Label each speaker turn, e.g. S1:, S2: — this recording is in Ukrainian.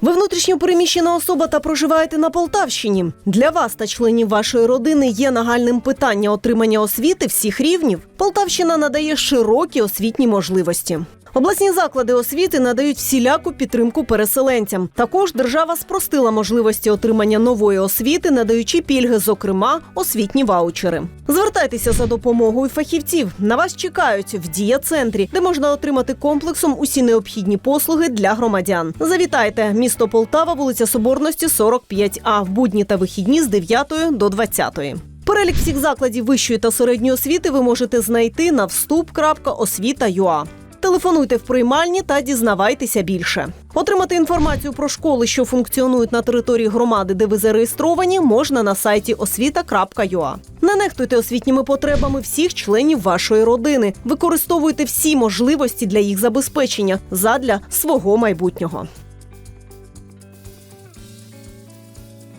S1: Ви внутрішньо переміщена особа та проживаєте на Полтавщині. Для вас та членів вашої родини є нагальним питання отримання освіти всіх рівнів. Полтавщина надає широкі освітні можливості. Обласні заклади освіти надають всіляку підтримку переселенцям. Також держава спростила можливості отримання нової освіти, надаючи пільги, зокрема освітні ваучери. Звертайтеся за допомогою фахівців. На вас чекають в дія центрі, де можна отримати комплексом усі необхідні послуги для громадян. Завітайте місто Полтава, вулиця Соборності, 45А в будні та вихідні з 9 до 20. Перелік всіх закладів вищої та середньої освіти ви можете знайти на вступ.освіта.юа. Телефонуйте в приймальні та дізнавайтеся більше. Отримати інформацію про школи, що функціонують на території громади, де ви зареєстровані, можна на сайті освіта.юа. Не нехтуйте освітніми потребами всіх членів вашої родини. Використовуйте всі можливості для їх забезпечення задля свого майбутнього.